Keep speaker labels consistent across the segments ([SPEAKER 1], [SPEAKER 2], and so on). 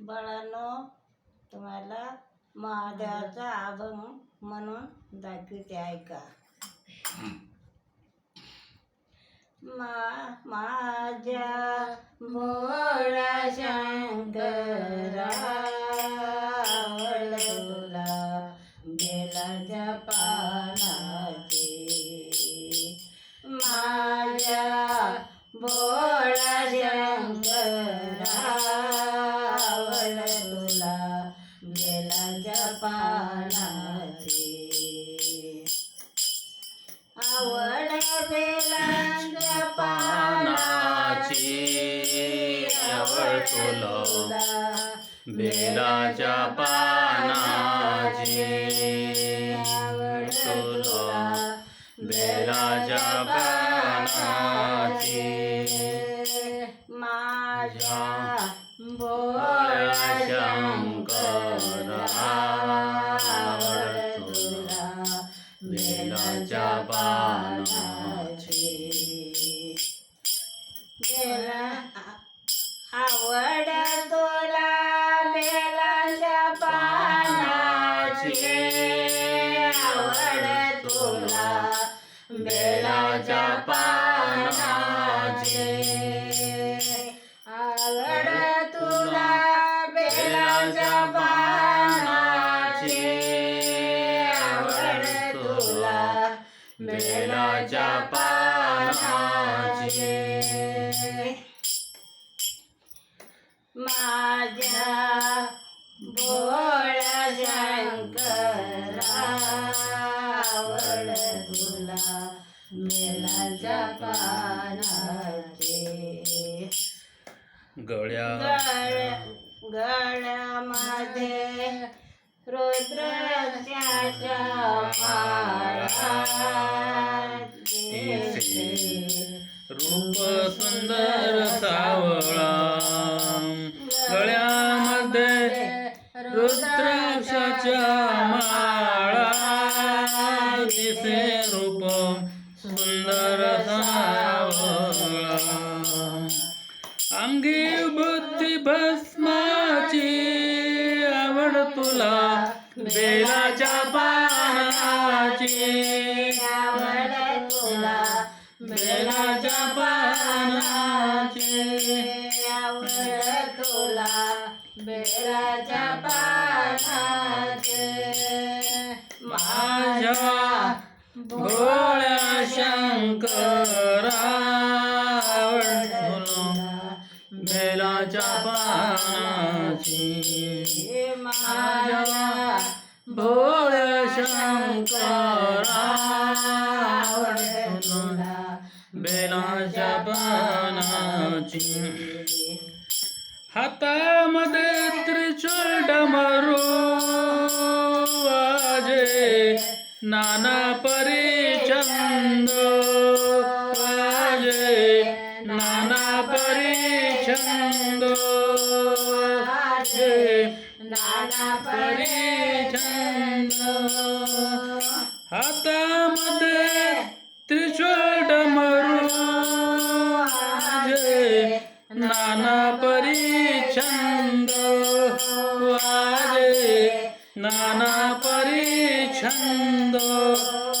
[SPEAKER 1] बाळांनो तुम्हाला महादेवाचा अभंग म्हणून दाखवते ऐका. मा माझ्या भोळा फुलं बेलाच्या पानाची फुलं बेलाच्या पानाची
[SPEAKER 2] माझ्या ये
[SPEAKER 1] माझ्या भोळा शंकरावड तुला मेलाच्या पानाचे.
[SPEAKER 2] गळ्या.
[SPEAKER 1] गळ्यामध्ये रुद्रच्या माळा.
[SPEAKER 2] रूप सुंदर सावळा. गळ्यामध्ये रुद्राक्षाच्या माळा दिसे रूप सुंदर सावळा. अंगी बुद्धी भस्माची आवड तुला बेलाच्या पानाची.
[SPEAKER 1] आवड तुला बेला
[SPEAKER 2] माझ्या भोळ्या शंकरा बेलाच्या पानाची.
[SPEAKER 1] माझ्या
[SPEAKER 2] भोळ्या शंकरा बेलाच्या पानाची. हातामध्ये नाना परिचंद आजे नाना परिचंद आजे
[SPEAKER 1] नाना
[SPEAKER 2] परिचंद हातामध्ये त्रिशूळ मरू आजे नाना परिचंद अजय नाना परिछंद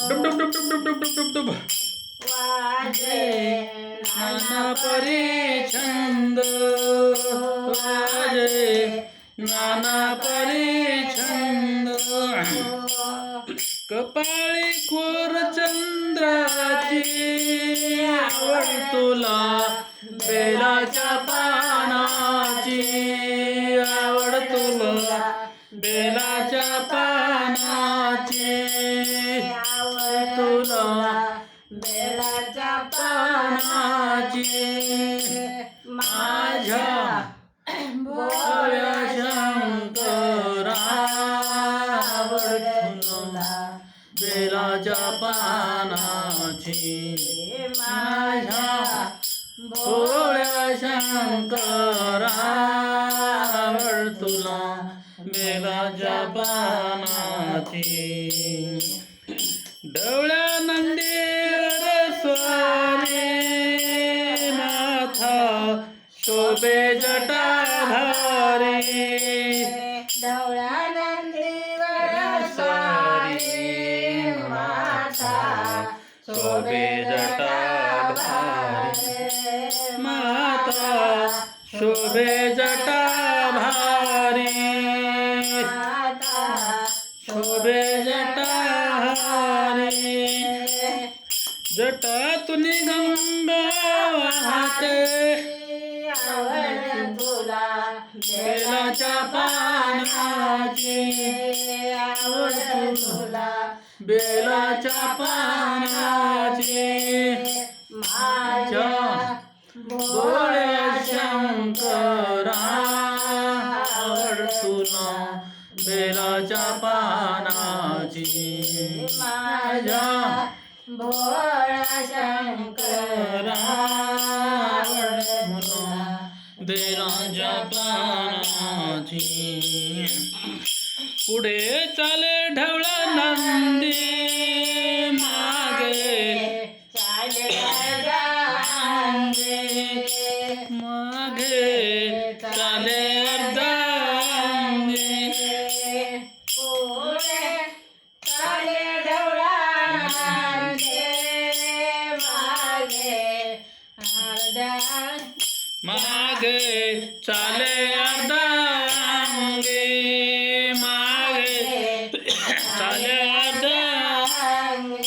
[SPEAKER 2] डुब डुब डुब डुब डुब डुब डुब डुब. नाना परिछंद वाजे नाना परिछंद कपाळी कोर चंद्राची आवड तुला बेलाच्या बेलाच्या पानाचे
[SPEAKER 1] आवड
[SPEAKER 2] तुला
[SPEAKER 1] बेलाच्या
[SPEAKER 2] पानाचे माझ्या भोळ्या शंकरा तुला बेलाच्या पानाची माझ्या भोळ्या शंकरा आवड तुला मेरा जपानाची डवळ्या मंदिर स्वारे नाथा शोभे जटाधारी.
[SPEAKER 1] डवळ्या माथा
[SPEAKER 2] शोभे जटाधारी. माता शोभे जटा शोभे जटा भारी जटातून गंगा वाहते
[SPEAKER 1] तुला
[SPEAKER 2] बेलाच्या पानाची.
[SPEAKER 1] आवड तुला
[SPEAKER 2] बेलाच्या पानाची.
[SPEAKER 1] माझ्या माझा भोळा शंकरा आवड तुला
[SPEAKER 2] पानाची पुढे चाले मागे चाले अर्धांगी मागे चाले अर्धांगी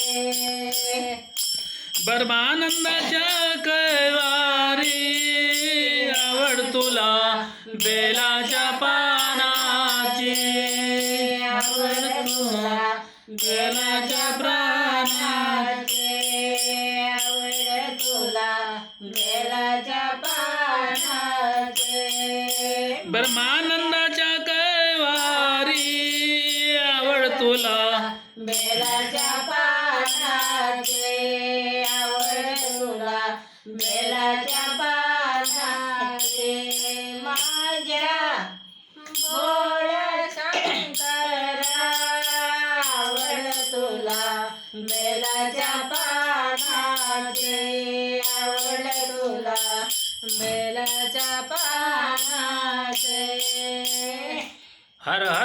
[SPEAKER 2] बर्मानंदाच्या कैवारी आवड तुला बेलाच्या पानाची. आवड तुला बेलाच्या प्राणाची ब्रह्मानंदाच्या कैवारी आवड तुला.
[SPEAKER 1] बेलाच्या पानाचे आवड तुला. बेलाच्या पानाचे माझ्या भोळ्या शंकरा आवड तुला. बेलाच्या पानाचे आवड तुला. बेलाच्या
[SPEAKER 2] હર હર